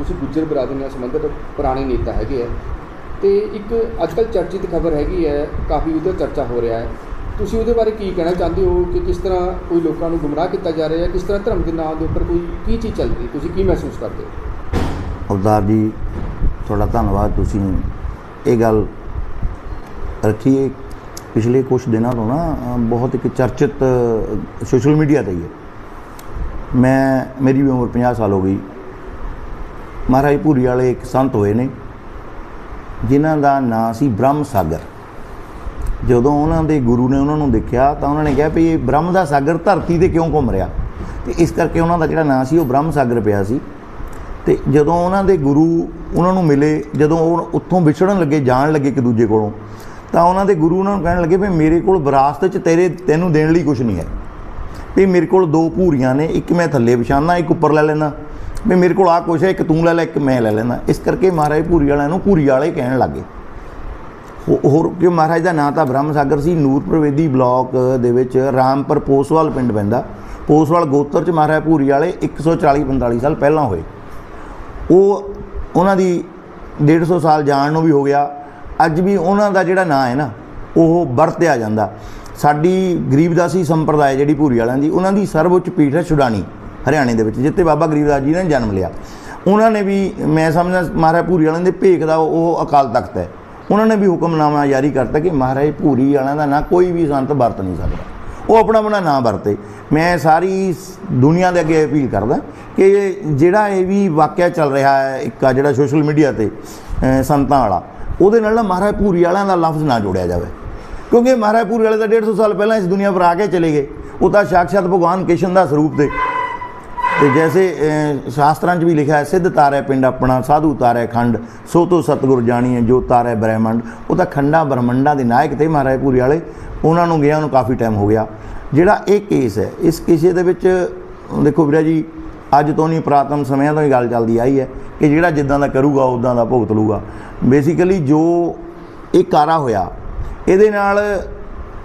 ਤੁਸੀਂ ਗੁੱਜਰ ਬਰਾਦਰੀ ਨਾਲ ਸੰਬੰਧਿਤ ਪੁਰਾਣੇ ਨੇਤਾ ਹੈਗੇ ਆ। ਤੇ ਇੱਕ ਅੱਜਕੱਲ ਚਰਚਿਤ ਖਬਰ ਹੈਗੀ ਹੈ ਕਾਫੀ ਉਹਦਾ ਚਰਚਾ ਹੋ ਰਿਹਾ ਹੈ। ਤੁਸੀਂ ਉਹਦੇ ਬਾਰੇ ਕੀ ਕਹਿਣਾ ਚਾਹੁੰਦੇ ਹੋ ਕਿ ਕਿਸ ਤਰ੍ਹਾਂ ਕੋਈ ਲੋਕਾਂ ਨੂੰ ਗੁੰਮਰਾਹ ਕੀਤਾ ਜਾ ਰਿਹਾ ਹੈ? ਕਿਸ ਤਰ੍ਹਾਂ ਧਰਮ ਦੇ ਨਾਮ ਦੇ ਉੱਪਰ ਕੋਈ ਕੀ ਚੀਜ਼ ਚੱਲ ਰਹੀ ਤੁਸੀਂ ਕੀ ਮਹਿਸੂਸ ਕਰਦੇ ਹੋ? ਅਵਤਾਰ ਜੀ, ਤੁਹਾਡਾ ਧੰਨਵਾਦ। ਤੁਸੀਂ ਇਹ ਗੱਲ ਰੱਖੀ ਹੈ ਪਿਛਲੇ ਕੁਝ ਦਿਨਾਂ ਤੋਂ ਨਾ, ਬਹੁਤ ਇੱਕ ਚਰਚਿਤ ਸੋਸ਼ਲ ਮੀਡੀਆ ਤੇ ਹੀ ਹੈ। ਮੈਂ, ਮੇਰੀ ਵੀ ਉਮਰ 50 ਸਾਲ ਹੋ ਗਈ। ਮਹਾਰਾਜ ਭੂਰੀ ਵਾਲੇ ਇੱਕ ਸੰਤ ਹੋਏ ਨੇ, ਜਿਨ੍ਹਾਂ ਦਾ ਨਾਂ ਸੀ ਬ੍ਰਹਮ ਸਾਗਰ। ਜਦੋਂ ਉਹਨਾਂ ਦੇ ਗੁਰੂ ਨੇ ਉਹਨਾਂ ਨੂੰ ਦੇਖਿਆ ਤਾਂ ਉਹਨਾਂ ਨੇ ਕਿਹਾ ਵੀ ਇਹ ਬ੍ਰਹਮ ਦਾ ਸਾਗਰ ਧਰਤੀ ਤੇ ਕਿਉਂ ਘੁੰਮ ਰਿਹਾ? ਤੇ ਇਸ ਕਰਕੇ ਉਹਨਾਂ ਦਾ ਜਿਹੜਾ ਨਾਂ ਸੀ ਉਹ ਬ੍ਰਹਮ ਸਾਗਰ ਪਿਆ ਸੀ। ਤੇ ਜਦੋਂ ਉਹਨਾਂ ਦੇ ਗੁਰੂ ਉਹਨਾਂ ਨੂੰ ਮਿਲੇ, ਜਦੋਂ ਉਹ ਉੱਥੋਂ ਵਿਛੜਨ ਲੱਗੇ, ਜਾਣ ਲੱਗੇ ਇੱਕ ਦੂਜੇ ਕੋਲੋਂ, ਤਾਂ ਉਹਨਾਂ ਦੇ ਗੁਰੂ ਉਹਨਾਂ ਨੂੰ ਕਹਿਣ ਲੱਗੇ ਵੀ ਮੇਰੇ ਕੋਲ ਵਿਰਾਸਤ 'ਚ ਤੇਰੇ ਤੈਨੂੰ ਦੇਣ ਲਈ ਕੁਝ ਨਹੀਂ ਹੈ। ਵੀ ਮੇਰੇ ਕੋਲ ਦੋ ਭੂਰੀਆਂ ਨੇ, ਇੱਕ ਮੈਂ ਥੱਲੇ ਵਿਛਾਨਾ, ਇੱਕ ਉੱਪਰ ਲੈ ਲੈਣਾ ਵੀ ਮੇਰੇ ਕੋਲ ਆ ਕੁਛ ਹੈ, ਇੱਕ ਤੂੰ ਲੈ ਲੈ, ਇੱਕ ਮੈਂ ਲੈ ਲੈਣਾ ਇਸ ਕਰਕੇ ਮਹਾਰਾਜ ਭੂਰੀ ਵਾਲਿਆਂ ਨੂੰ ਭੂਰੀ ਵਾਲੇ ਕਹਿਣ ਲੱਗੇ। ਹੋ- ਹੋਰ ਕਿ ਮਹਾਰਾਜ ਦਾ ਨਾਂ ਤਾਂ ਬ੍ਰਹਮ ਸਾਗਰ ਸੀ ਨੂਰਪੁਰ ਵੇਦੀ ਬਲਾਕ ਦੇ ਵਿੱਚ ਰਾਮਪੁਰ ਪੋਸਵਾਲ ਪਿੰਡ ਪੈਂਦਾ। ਪੋਸਵਾਲ ਗੋਤਰ ਚ ਮਹਾਰਾਜ ਭੂਰੀ ਵਾਲੇ 140 45 ਸਾਲ ਪਹਿਲਾਂ ਹੋਏ। ਉਹ ਉਹਨਾਂ ਦੀ 150 ਸਾਲ ਜਾਣ ਨੂੰ ਵੀ ਹੋ ਗਿਆ। ਅੱਜ ਵੀ ਉਹਨਾਂ ਦਾ ਜਿਹੜਾ ਨਾਂ ਹੈ ਨਾ, ਉਹ ਵਰਤਿਆ ਜਾਂਦਾ। ਸਾਡੀ ਗਰੀਬਦਾਸੀ ਸੰਪਰਦਾਇ ਜਿਹੜੀ ਭੂਰੀ ਵਾਲਿਆਂ ਦੀ, ਉਹਨਾਂ ਦੀ ਸਰਵਉੱਚ ਪੀਠ ਹੈ ਛੁਡਾਣੀ। ਹਰਿਆਣੇ ਦੇ ਵਿੱਚ, ਜਿੱਥੇ ਬਾਬਾ ਗਰੀਬਦਾਸ ਜੀ ਨੇ ਜਨਮ ਲਿਆ। ਉਹਨਾਂ ਨੇ ਵੀ, ਮੈਂ ਸਮਝਦਾ ਮਹਾਰਾਜ ਭੂਰੀ ਵਾਲਿਆਂ ਦੇ ਭੇਖ ਦਾ ਉਹ ਅਕਾਲ ਤਖਤ ਹੈ। ਉਹਨਾਂ ਨੇ ਵੀ ਹੁਕਮਨਾਮਾ ਜਾਰੀ ਕਰਤਾ ਕਿ ਮਹਾਰਾਜ ਭੂਰੀ ਵਾਲਿਆਂ ਦਾ ਨਾਂ ਕੋਈ ਵੀ ਸੰਤ ਵਰਤ ਨਹੀਂ ਸਕਦਾ। ਉਹ ਆਪਣਾ ਆਪਣਾ ਨਾਂ ਵਰਤੇ। ਮੈਂ ਸਾਰੀ ਦੁਨੀਆ ਦੇ ਅੱਗੇ ਅਪੀਲ ਕਰਦਾ ਕਿ ਜਿਹੜਾ ਇਹ ਵੀ ਵਾਕਿਆ ਚੱਲ ਰਿਹਾ ਹੈ, ਇੱਕ ਆ ਜਿਹੜਾ ਸੋਸ਼ਲ ਮੀਡੀਆ ਤੇ ਸੰਤਾਂ ਵਾਲਾ, ਉਹਦੇ ਨਾਲ ਨਾ ਮਹਾਰਾਜ ਭੂਰੀ ਵਾਲਿਆਂ ਦਾ ਲਫ਼ਜ਼ ਨਾ ਜੋੜਿਆ ਜਾਵੇ। ਕਿਉਂਕਿ ਮਹਾਰਾਜ ਭੂਰੀ ਵਾਲੇ ਤਾਂ 150 ਸਾਲ ਪਹਿਲਾਂ ਇਸ ਦੁਨੀਆ ਪਰ ਆ ਕੇ ਚਲੇ ਗਏ। ਉਹ ਤਾਂ ਸਾਖਸ਼ਾਤ ਭਗਵਾਨ ਕ੍ਰਿਸ਼ਨ ਦਾ ਸਰੂਪ ਤੇ ਤੇ ਜੈਸੇ ਸ਼ਾਸਤਰਾਂ 'ਚ ਵੀ ਲਿਖਿਆ ਹੈ, ਸਿੱਧ ਤਾਰੈ ਪਿੰਡ ਆਪਣਾ, ਸਾਧੂ ਤਾਰੈ ਖੰਡ, ਸੋ ਤੋ ਸਤਗੁਰ ਜਾਣੀਏ ਜੋ ਤਾਰੈ ਬ੍ਰਹਿਮੰਡ। ਉਹ ਤਾਂ ਖੰਡਾ ਬ੍ਰਹਮੰਡਾਂ ਦੇ ਨਾਇਕ ਤੇ ਮਹਾਰਾਜ ਪੂਰੀ ਵਾਲੇ, ਉਹਨਾਂ ਨੂੰ ਗਿਆ, ਉਹਨੂੰ ਕਾਫੀ ਟਾਈਮ ਹੋ ਗਿਆ। ਜਿਹੜਾ ਇਹ ਕੇਸ ਹੈ, ਇਸ ਕੇਸੇ ਦੇ ਵਿੱਚ, ਦੇਖੋ ਵੀਰਾ ਜੀ, ਅੱਜ ਤੋਂ ਨਹੀਂ, ਪ੍ਰਾਤਨ ਸਮਿਆਂ ਤੋਂ ਹੀ ਗੱਲ ਚੱਲਦੀ ਆਈ ਹੈ ਕਿ ਜਿਹੜਾ ਜਿੱਦਾਂ ਦਾ ਕਰੂਗਾ ਉਦਾਂ ਦਾ ਭੁਗਤ ਲੂਗਾ ਬੇਸਿਕਲੀ ਜੋ ਇਹ ਕਾਰਾ ਹੋਇਆ, ਇਹਦੇ ਨਾਲ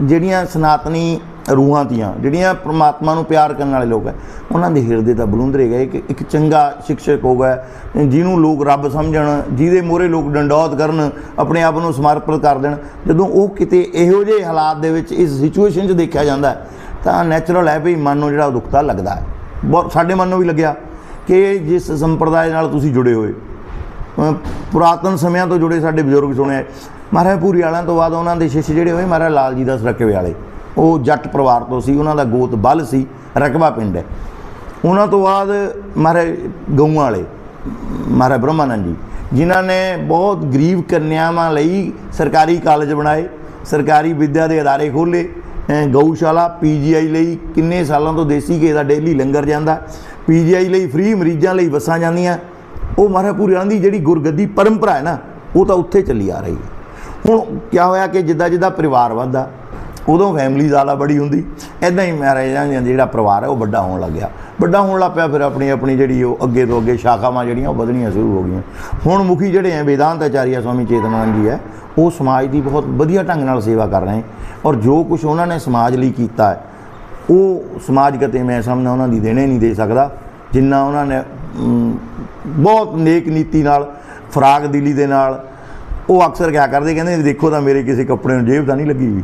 ਜਿਹੜੀਆਂ ਸਨਾਤਨੀ ਰੂਹਾਂ ਤੀਆਂ, ਜਿਹੜੀਆਂ ਪ੍ਰਮਾਤਮਾ ਨੂੰ ਪਿਆਰ ਕਰਨ ਵਾਲੇ ਲੋਕ ਹੈ, ਉਹਨਾਂ ਦੇ ਹਿਰਦੇ ਤਾਂ ਬਲੁੰਦਰੇ ਗਏ। ਕਿ ਇੱਕ ਚੰਗਾ ਸਿੱਖਿਅਕ ਹੋਗਾ ਜਿਹਨੂੰ ਲੋਕ ਰੱਬ ਸਮਝਣ, ਜਿਹਦੇ ਮੋਰੇ ਲੋਕ ਡੰਡੌਤ ਕਰਨ, ਆਪਣੇ ਆਪ ਨੂੰ ਸਮਰਪਿਤ ਕਰ ਦੇਣ। ਜਦੋਂ ਉਹ ਕਿਤੇ ਇਹੋ ਜਿਹੇ ਹਾਲਾਤ ਦੇ ਵਿੱਚ ਇਸ ਸਿਚੁਏਸ਼ਨ 'ਚ ਦੇਖਿਆ ਜਾਂਦਾ ਤਾਂ ਨੈਚੁਰਲ ਹੈ ਵੀ ਮਨ ਨੂੰ ਜਿਹੜਾ ਉਹ ਦੁਖਤਾ ਲੱਗਦਾ ਹੈ। ਬਹੁਤ, ਸਾਡੇ ਮਨ ਨੂੰ ਵੀ ਲੱਗਿਆ ਕਿ ਜਿਸ ਸੰਪਰਦਾਇ ਨਾਲ ਤੁਸੀਂ ਜੁੜੇ ਹੋਏ ਪੁਰਾਤਨ ਸਮਿਆਂ ਤੋਂ ਜੁੜੇ ਸਾਡੇ ਬਜ਼ੁਰਗ ਸੁਣਿਆ ਮਹਾਰਾਜ ਪੂਰੀ ਵਾਲਿਆਂ ਤੋਂ ਬਾਅਦ ਉਹਨਾਂ ਦੇ ਸ਼ਿਸ਼ ਜਿਹੜੇ ਹੋਏ, ਮਹਾਰਾਜ ਲਾਲ ਜੀ ਦਾ ਸਰਕਵੇ ਵਾਲੇ। ਉਹ ਜੱਟ ਪਰਿਵਾਰ ਤੋਂ ਸੀ, ਉਹਨਾਂ ਦਾ ਗੋਤ ਬਲ ਸੀ, ਰਕਬਾ ਪਿੰਡ ਹੈ। ਉਹਨਾਂ ਤੋਂ ਬਾਅਦ ਮਹਾਰਾਜ ਗਊਆਂ ਵਾਲੇ, ਮਹਾਰਾਜ ਬ੍ਰਹਮਾਨੰਦ ਜੀ, ਜਿਨ੍ਹਾਂ ਨੇ ਬਹੁਤ ਗਰੀਬ ਕੰਨਿਆਵਾਂ ਲਈ ਸਰਕਾਰੀ ਕਾਲਜ ਬਣਾਏ, ਸਰਕਾਰੀ ਵਿੱਦਿਆ ਦੇ ਅਦਾਰੇ ਖੋਲੇ ਗਊਸ਼ਾਲਾ ਪੀਜੀਆਈ ਲਈ ਕਿੰਨੇ ਸਾਲਾਂ ਤੋਂ ਦੇਸੀ ਘੇ ਦਾ ਡੇਲੀ ਲੰਗਰ ਜਾਂਦਾ ਪੀਜੀਆਈ ਲਈ ਫ੍ਰੀ ਮਰੀਜ਼ਾਂ ਲਈ ਬੱਸਾਂ ਜਾਂਦੀਆਂ, ਉਹ ਮਹਾਰਾਜ ਪੂਰੀ ਵਾਲਿਆਂ ਦੀ ਜਿਹੜੀ ਗੁਰਗੱਦੀ ਪਰੰਪਰਾ ਹੈ ਨਾ, ਉਹ ਤਾਂ ਉੱਥੇ ਚੱਲੀ ਆ ਰਹੀ ਹੈ। ਹੁਣ ਕੀ ਹੋਇਆ ਕਿ ਜਿੱਦਾਂ ਜਿੱਦਾਂ ਪਰਿਵਾਰ ਵੱਧਦਾ ਉਦੋਂ ਫੈਮਿਲੀ ਜ਼ਿਆਦਾ ਬੜੀ ਹੁੰਦੀ। ਐਦਾਂ ਹੀ ਮਹਾਰਾਜਾਂ ਜਿਹੜਾ ਪਰਿਵਾਰ ਹੈ ਉਹ ਵੱਡਾ ਹੋਣ ਲੱਗਿਆ ਵੱਡਾ ਹੋਣ ਲੱਗ ਪਿਆ, ਫਿਰ ਆਪਣੀ ਆਪਣੀ ਜਿਹੜੀ ਉਹ ਅੱਗੇ ਤੋਂ ਅੱਗੇ ਸ਼ਾਖਾਵਾਂ ਜਿਹੜੀਆਂ, ਉਹ ਵਧਣੀਆਂ ਸ਼ੁਰੂ ਹੋ ਗਈਆਂ। ਹੁਣ ਮੁਖੀ ਜਿਹੜੇ ਹੈ ਵੇਦਾਂਤ ਆਚਾਰੀਆ ਸਵਾਮੀ ਚੇਤਨਾਨੰਦ ਜੀ ਹੈ ਉਹ ਸਮਾਜ ਦੀ ਬਹੁਤ ਵਧੀਆ ਢੰਗ ਨਾਲ ਸੇਵਾ ਕਰ ਰਹੇ ਔਰ ਜੋ ਕੁਝ ਉਹਨਾਂ ਨੇ ਸਮਾਜ ਲਈ ਕੀਤਾ ਹੈ ਉਹ ਸਮਾਜ ਕਤੇ ਮੈਂ ਸਮਝਦਾ ਉਹਨਾਂ ਦੀ ਦੇਣੇ ਨਹੀਂ ਦੇ ਸਕਦਾ, ਜਿੰਨਾ ਉਹਨਾਂ ਨੇ ਬਹੁਤ ਨੇਕ ਨੀਤੀ ਨਾਲ ਫਰਾਗ ਦਿਲੀ ਦੇ ਨਾਲ, ਉਹ ਅਕਸਰ ਕਿਆ ਕਰਦੇ, ਕਹਿੰਦੇ, ਦੇਖੋ ਤਾਂ ਮੇਰੇ ਕਿਸੇ ਕੱਪੜੇ ਨੂੰ ਜੇਬ ਤਾਂ ਨਹੀਂ ਲੱਗੀ। ਵੀ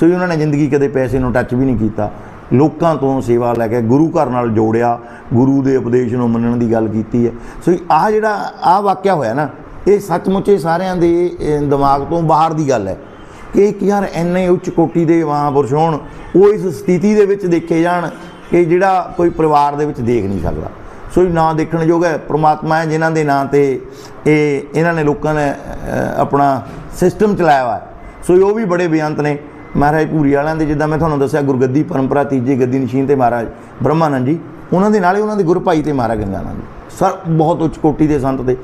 ਸੋ ਜੀ ਉਹਨਾਂ ਨੇ ਜ਼ਿੰਦਗੀ ਕਦੇ ਪੈਸੇ ਨੂੰ ਟੱਚ ਵੀ ਨਹੀਂ ਕੀਤਾ। ਲੋਕਾਂ ਤੋਂ ਸੇਵਾ ਲੈ ਕੇ ਗੁਰੂ ਘਰ ਨਾਲ ਜੋੜਿਆ, ਗੁਰੂ ਦੇ ਉਪਦੇਸ਼ ਨੂੰ ਮੰਨਣ ਦੀ ਗੱਲ ਕੀਤੀ ਹੈ। ਸੋ ਆਹ ਜਿਹੜਾ, ਆਹ ਵਾਕਿਆ ਹੋਇਆ ਨਾ, ਇਹ ਸੱਚਮੁੱਚ ਇਹ ਸਾਰਿਆਂ ਦੇ ਦਿਮਾਗ ਤੋਂ ਬਾਹਰ ਦੀ ਗੱਲ ਹੈ ਕਿ ਇੱਕ ਯਾਰ ਇੰਨੇ ਉੱਚ ਕੋਟੀ ਦੇ ਮਹਾਂਪੁਰਸ਼ ਹੋਣ, ਉਹ ਇਸ ਸਥਿਤੀ ਦੇ ਵਿੱਚ ਦੇਖੇ ਜਾਣ ਕਿ ਜਿਹੜਾ ਕੋਈ ਪਰਿਵਾਰ ਦੇ ਵਿੱਚ ਦੇਖ ਨਹੀਂ ਸਕਦਾ। ਸੋ ਇਹ ਨਾਂ ਦੇਖਣ ਯੋਗ ਹੈ, ਪ੍ਰਮਾਤਮਾ ਹੈ ਜਿਨ੍ਹਾਂ ਦੇ ਨਾਂ ਤੇ ਇਹ, ਇਹਨਾਂ ਨੇ ਲੋਕਾਂ ਨੇ ਆਪਣਾ ਸਿਸਟਮ ਚਲਾਇਆ ਹੋਇਆ ਸੋ ਇਹ ਉਹ ਵੀ ਬੜੇ ਬੇਅੰਤ ਨੇ। ਮਹਾਰਾਜ, ਭੂਰੀ ਵਾਲਿਆਂ ਦੇ ਜਿੱਦਾਂ ਮੈਂ ਤੁਹਾਨੂੰ ਦੱਸਿਆ, ਗੁਰਗੱਦੀ ਪਰੰਪਰਾ, ਤੀਜੇ ਗੱਦੀ ਨਸ਼ੀਨ ਤੇ ਮਹਾਰਾਜ ਬ੍ਰਹਮਾਨੰਦ ਜੀ, ਉਹਨਾਂ ਦੇ ਨਾਲੇ ਉਹਨਾਂ ਦੇ ਗੁਰੂ ਭਾਈ ਤੇ ਮਹਾਰਾਜ ਗੰਗਾਨੰਦ ਜੀ। ਸਰ, ਬਹੁਤ ਉੱਚ ਕੋਟੀ ਦੇ ਸੰਤ ਤੇ।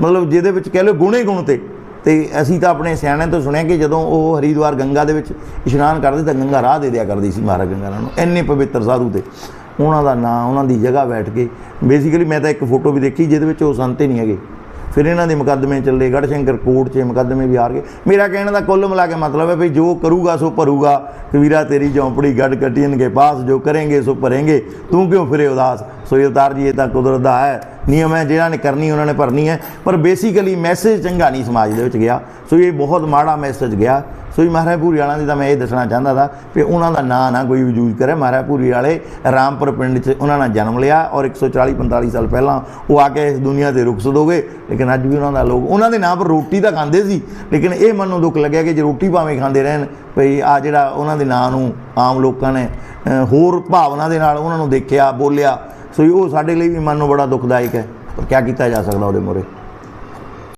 ਮਤਲਬ ਜਿਹਦੇ ਵਿੱਚ ਕਹਿ ਲਓ ਗੁਣੇ ਗੁਣ ਤੇ। ਤੇ ਅਸੀਂ ਤਾਂ ਆਪਣੇ ਸਿਆਣਿਆਂ ਤੋਂ ਸੁਣਿਆ ਕਿ ਜਦੋਂ ਉਹ ਹਰੀਦਵਾਰ ਗੰਗਾ ਦੇ ਵਿੱਚ ਇਸ਼ਨਾਨ ਕਰਦੇ ਤਾਂ ਗੰਗਾ ਰਾਹ ਦੇ ਦਿਆ ਕਰਦੀ ਸੀ ਮਹਾਰਾਜ ਗੰਗਾਨੰਦ ਨੂੰ, ਇੰਨੇ ਪਵਿੱਤਰ ਸਾਧੂ ਤੇ। ਉਹਨਾਂ ਦਾ ਨਾਂ, ਉਹਨਾਂ ਦੀ ਜਗ੍ਹਾ ਬੈਠ ਕੇ। ਬੇਸਿਕਲੀ ਮੈਂ ਤਾਂ ਇੱਕ ਫੋਟੋ ਵੀ ਦੇਖੀ ਜਿਹਦੇ ਵਿੱਚ ਉਹ ਸੰਤ ਹੀ ਨਹੀਂ ਹੈਗੇ। ਫਿਰ ਇਹਨਾਂ ਦੇ ਮੁਕੱਦਮੇ ਚੱਲੇ ਗੜ ਗੜਸ਼ੰਕਰ ਕੋਰਟ 'ਚ ਮੁਕੱਦਮੇ ਵੀ ਹਾਰ ਗਏ। ਮੇਰਾ ਕਹਿਣ ਦਾ ਕੁੱਲ ਮਿਲਾ ਕੇ ਮਤਲਬ ਹੈ ਵੀ ਜੋ ਕਰੂਗਾ ਸੋ ਭਰੂਗਾ। ਕਬੀਰਾ ਤੇਰੀ ਝੌਂਪੜੀ ਗੱਡ ਕਟੀਨ ਕੇ ਪਾਸ ਜੋ ਕਰेंगे ਸੋ ਭਰेंगे ਤੂੰ ਕਿਉਂ ਫਿਰੇ ਉਦਾਸ? ਸੋ ਇਹ ਅਵਤਾਰ ਜੀ, ਇਹ ਤਾਂ ਕੁਦਰਤ ਦਾ ਹੈ। ਨਿਯਮ ਹੈ ਜਿਹਨਾਂ ਨੇ ਕਰਨੀ ਉਹਨਾਂ ਨੇ ਭਰਨੀ ਹੈ ਪਰ ਬੇਸਿਕਲੀ ਮੈਸੇਜ ਚੰਗਾ ਨਹੀਂ ਸਮਾਜ ਦੇ ਵਿੱਚ ਗਿਆ। ਸੋ ਇਹ ਬਹੁਤ ਮਾੜਾ ਮੈਸੇਜ ਗਿਆ। ਸੋ ਇਹ ਮਹਾਰਾਜ ਭੂਰੀ ਵਾਲਿਆਂ ਦੀ ਤਾਂ ਮੈਂ ਇਹ ਦੱਸਣਾ ਚਾਹੁੰਦਾ ਦਾ ਕਿ ਉਹਨਾਂ ਦਾ ਨਾਂ ਨਾ ਕੋਈ ਯੂਜ਼ ਕਰੇ। ਮਹਾਰਾਜ ਭੂਰੀ ਵਾਲੇ ਰਾਮਪੁਰ ਪਿੰਡ 'ਚ ਉਹਨਾਂ ਨੇ ਜਨਮ ਲਿਆ ਔਰ 140 45 ਸਾਲ ਪਹਿਲਾਂ ਉਹ ਆ ਕੇ ਇਸ ਦੁਨੀਆ ਤੇ ਰੁਖਸਤ ਹੋ ਗਏ ਲੇਕਿਨ ਅੱਜ ਵੀ ਉਹਨਾਂ ਦਾ ਲੋਕ, ਉਹਨਾਂ ਦੇ ਨਾਂ ਪਰ ਰੋਟੀ ਤਾਂ ਖਾਂਦੇ ਸੀ। ਲੇਕਿਨ ਇਹ ਮਨ ਨੂੰ ਦੁੱਖ ਲੱਗਿਆ ਕਿ ਜੇ ਰੋਟੀ ਭਾਵੇਂ ਖਾਂਦੇ ਰਹਿਣ, ਭਈ ਆ ਜਿਹੜਾ ਉਹਨਾਂ ਦੇ ਨਾਂ ਨੂੰ ਆਮ ਲੋਕਾਂ ਨੇ ਹੋਰ ਭਾਵਨਾ ਦੇ ਨਾਲ ਉਹਨਾਂ ਨੂੰ ਦੇਖਿਆ, ਬੋਲਿਆ ਸੋ ਉਹ ਸਾਡੇ ਲਈ ਵੀ ਮਨ ਨੂੰ ਬੜਾ ਦੁਖਦਾਇਕ ਹੈ। ਪਰ ਕੀ ਕੀਤਾ ਜਾ ਸਕਦਾ ਉਹਦੇ ਮੂਹਰੇ?